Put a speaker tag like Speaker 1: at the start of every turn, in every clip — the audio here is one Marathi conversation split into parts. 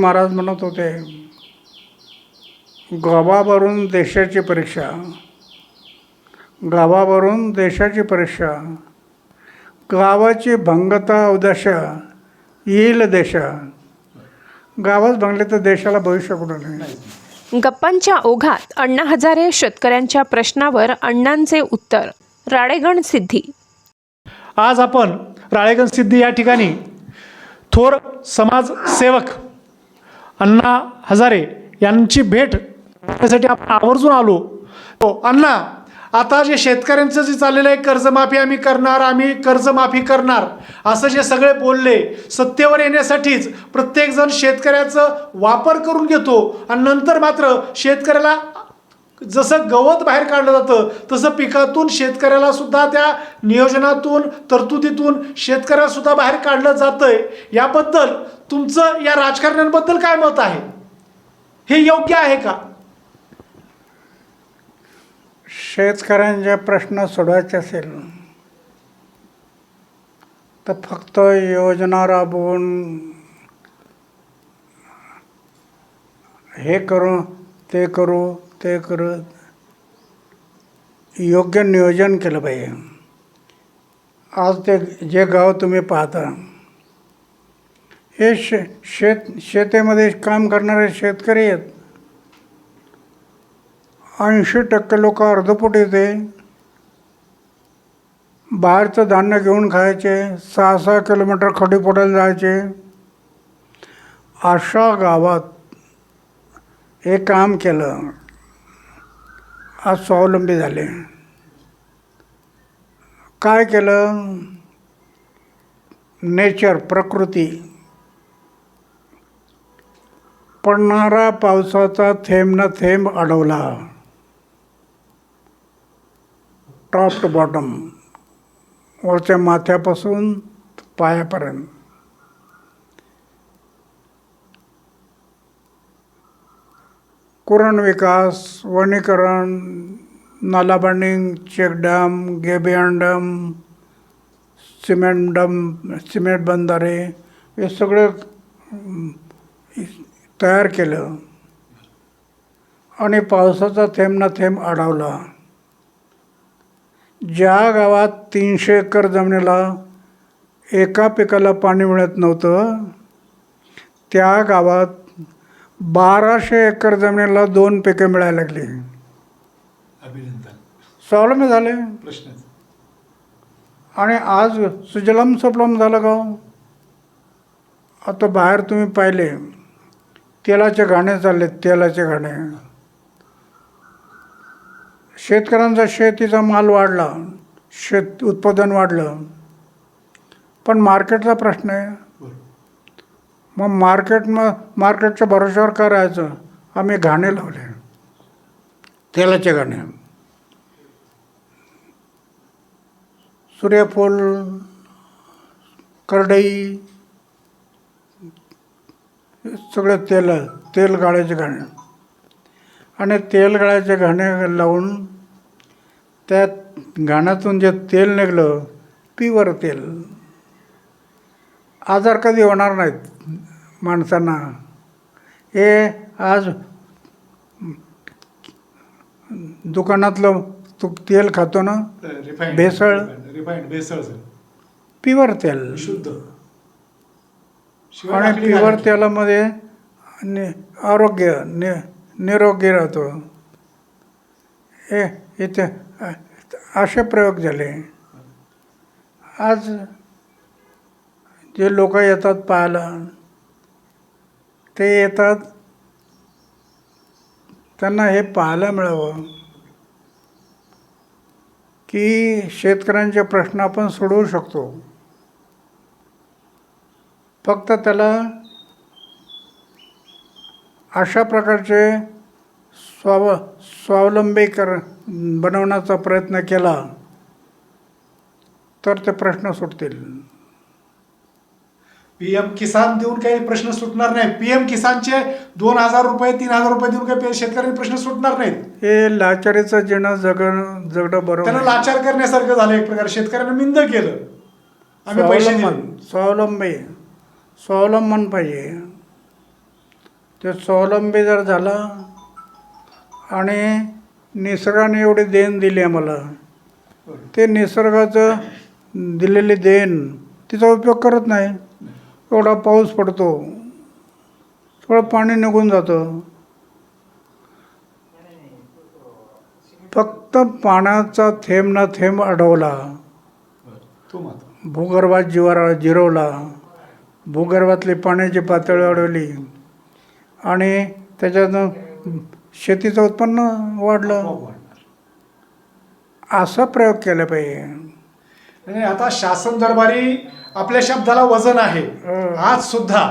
Speaker 1: महाराज म्हणत होते गावावरून देशाची परीक्षा गावावरून देशाची परीक्षा गावाची भंगता उदाशा येईल देशा. गावच भंगले तर देशाला भविष्य कुठं नाही.
Speaker 2: गप्पांच्या ओघात अण्णा हजारे शेतकऱ्यांच्या प्रश्नावर अण्णांचे उत्तर राळेगण सिद्धी.
Speaker 3: आज आपण राळेगण सिद्धी या ठिकाणी थोर समाजसेवक अण्णा हजारे यांची भेट घेण्यासाठी आपण आवर्जून आलो. तो अण्णा आता जे शेतकऱ्यांचं जे चाललेलं आहे कर्जमाफी आम्ही करणार आम्ही कर्जमाफी करणार असं जे सगळे बोलले सत्तेवर येण्यासाठीच प्रत्येकजण शेतकऱ्याचं वापर करून घेतो आणि नंतर मात्र शेतकऱ्याला जसं गवत बाहेर काढलं जातं तसं पिकातून शेतकऱ्याला सुद्धा त्या नियोजनातून तरतुदीतून शेतकऱ्याला सुद्धा बाहेर काढलं जातंय. याबद्दल तुमचं या राजकारण्यांबद्दल काय मत आहे? हे योग्य आहे का?
Speaker 1: शेतकऱ्यांचे प्रश्न सोडवायचे असेल तर फक्त योजना राबवून हे करू ते करू ते करत योग्य नियोजन केलं पाहिजे. आज ते जे गाव तुम्ही पाहता हे शे शेत शेतीमध्ये काम करणारे शेतकरी आहेत. ऐंशी टक्के लोक अर्धपोट येते. बाहेरचं धान्य घेऊन खायचे सहा सहा किलोमीटर खडी फोडायला जायचे. अशा गावात हे काम केलं. आज स्वावलंबी झाले. काय केलं? नेचर प्रकृती. पडणारा पावसाचा थेंब न थेंब अडवला. टॉप टू बॉटम वरच्या माथ्यापासून पायापर्यंत. कुरण विकास वनीकरण नालाबांडिंग check dam gabion dam cement dam cement बंधारे हे सगळं तयार केलं. आणि पावसाचा थेंब ना थेंब अडवला. ज्या गावात तीनशे एकर जमिनीला एका पिकाला पाणी मिळत नव्हतं त्या गावात बाराशे एकर जमिनीला दोन पिके मिळायला लागली.
Speaker 3: अभिनंदन.
Speaker 1: स्वावलंबी झाले.
Speaker 3: प्रश्न.
Speaker 1: आणि आज सुजलम सुफलम झालं गाव आता बाहेर तुम्ही पाहिले तेलाचे घाणे चालले तेलाचे घाणे. शेतकऱ्यांचा शेतीचा माल वाढला शेत उत्पादन वाढलं. पण मार्केटचा प्रश्न आहे. मग मार्केट मग मार्केटच्या भरोश्यावर काय राहायचं? आम्ही घाणे लावले. तेलाचे घाणे. सूर्यफूल करडई हे तेल तेल गाळायचे घाणे. आणि तेल गाळायचे घाणे लावून त्यात घाण्यातून जे तेल निघलं पिवर तेल. आजार कधी होणार नाहीत माणसांना. हे आज दुकानातलं तू तेल खातो ना
Speaker 3: रिफाईंड
Speaker 1: भेसळ.
Speaker 3: रिफाईंड भेसळ सर.
Speaker 1: प्युअर तेल.
Speaker 3: शुद्ध.
Speaker 1: आणि प्युअर तेलामध्ये नि आरोग्य नि निरोगी राहतो. हे इथे असे प्रयोग झाले. आज जे लोक येतात पाहायला ते येतात त्यांना हे पाहायला मिळावं की शेतकऱ्यांचे प्रश्न आपण सोडवू शकतो. फक्त त्याला अशा प्रकारचे स्वाव स्वावलंबी कर बनवण्याचा प्रयत्न केला तर ते प्रश्न सुटतील.
Speaker 3: पीएम किसान देऊन काही प्रश्न सुटणार नाही पीएम किसानचे दोन हजार रुपये तीन हजार रुपये देऊन काही शेतकऱ्यांचे प्रश्न सुटणार नाहीत.
Speaker 1: हे लाचारीचं जेणं जगणं जगणं बरोबर
Speaker 3: त्यांना. लाचार करण्यासारखं झालं एक प्रकारे. शेतकऱ्यांना मिंद केलं. आम्ही पैसे
Speaker 1: स्वावलंबी स्वावलंबन पाहिजे. ते स्वावलंबी जर झाला आणि निसर्गाने एवढी देण दिली आम्हाला ते निसर्गाचं दिलेली देण तिचा उपयोग करत नाही. एवढा पाऊस पडतो. थोडं पाणी निघून जातं. फक्त पाण्याचा थेंब ना थेंब अडवला. भूगर्भात जिवारा जिरवला. भूगर्भातली पाण्याची पातळी अडवली. आणि त्याच्यातनं शेतीचं उत्पन्न वाढलं. असा प्रयोग केला पाहिजे.
Speaker 3: आणि आता शासन दरबारी आपल्या शब्दाला वजन आहे. आज सुद्धा.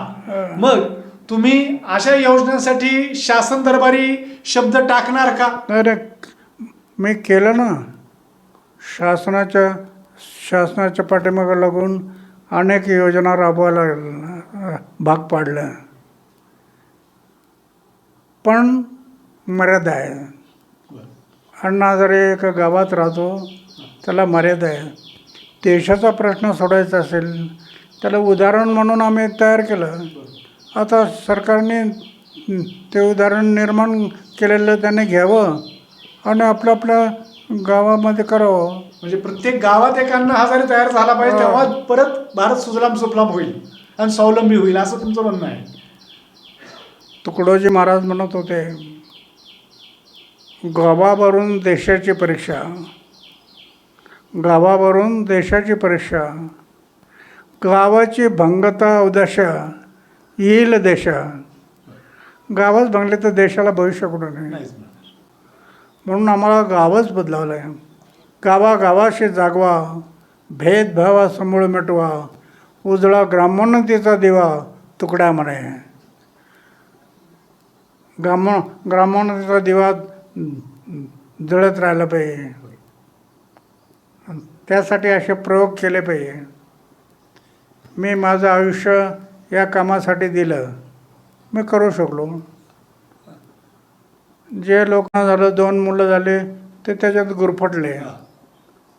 Speaker 3: मग तुम्ही अशा योजनांसाठी शासन दरबारी शब्द टाकणार का?
Speaker 1: नाही नाही. मी केलं ना. शासनाच्या शासनाच्या पाठीमागं लागून अनेक योजना राबवायला भाग पाडलं. पण मर्यादा आहे. अण्णा जरी एका गावात राहतो त्याला मर्यादा आहे. देशाचा प्रश्न सोडायचा असेल त्याला उदाहरण म्हणून आम्ही तयार केलं. आता सरकारने ते उदाहरण निर्माण केलेलं त्याने घ्यावं आणि आपलं आपल्या गावामध्ये करावं.
Speaker 3: म्हणजे प्रत्येक गावात एक अन्न हजारी तयार झाला पाहिजे. तेव्हा परत भारत सुजलाम सुफलाम होईल आणि स्वावलंबी होईल असं तुमचं म्हणणं आहे.
Speaker 1: तुकडोजी महाराज म्हणत होते गावावरून देशाची परीक्षा गावावरून देशाची परीक्षा गावाची भंगता उदाशा येईल देशा. गावच भंगले तर देशाला भविष्य कुठं नाही. म्हणून आम्हाला गावच बदलावलं आहे गावागावाशी जागवा भेदभावा समूळ मिटवा उजळा ग्रामोन्नतीचा दिवा तुकड्या म्हणे. ग्रामो ग्रामोन्नतीचा दिवा जळत राहिला पाहिजे. त्यासाठी असे प्रयोग केले पाहिजे. मी माझं आयुष्य या कामासाठी दिलं. मी करू शकलो. जे लोकांना झालं दोन मुलं झाले ते त्याच्यात गुरफटले.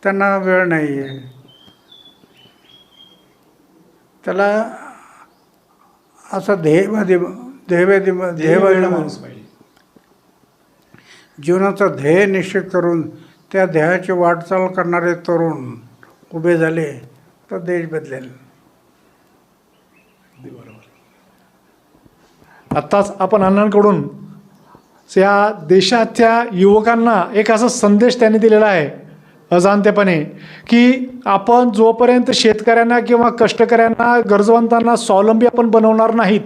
Speaker 1: त्यांना वेळ नाही आहे त्याला असं ध्येयवादी ध्येयवादी
Speaker 3: ध्येयवेळा
Speaker 1: ध्येयवादी
Speaker 3: माणूस पाहिजे.
Speaker 1: जीवनाचा ध्येय निश्चित करून त्या ध्येयाची वाटचाल करणारे तरुण उभे झाले तर देश बदलेल.
Speaker 3: आत्ताच आपण अण्णांकडून या देशाच्या युवकांना एक असा संदेश त्यांनी दिलेला आहे. अजाणतेपणे की आपण जोपर्यंत शेतकऱ्यांना किंवा कष्टकऱ्यांना गरजवंतांना स्वावलंबी आपण बनवणार नाहीत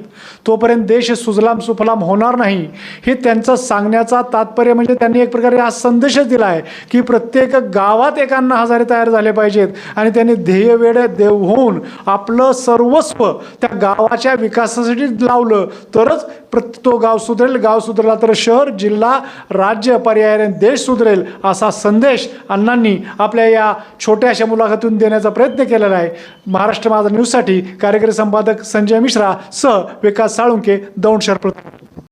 Speaker 3: तोपर्यंत देश सुजलाम सुफलाम होणार नाही हे त्यांचं सांगण्याचा तात्पर्य म्हणजे त्यांनी एक प्रकारे हा संदेशच दिला आहे की प्रत्येक गावात एकांना हजारे तयार झाले पाहिजेत आणि त्यांनी ध्येय वेळ देव होऊन आपलं सर्वस्व त्या गावाच्या विकासासाठी लावलं. तरच प्रत तो गाव सुधरेल. गाव सुधरला तर शहर जिल्हा राज्य पर्यायाने देश सुधरेल असा संदेश अण्णांनी आपल्या या छोट्याशा मुलाखतीतून देण्याचा प्रयत्न केलेला आहे. महाराष्ट्र माझा न्यूजसाठी कार्यकारी संपादक संजय मिश्रा सह विकास साळुंके दौंड शहर प्रत-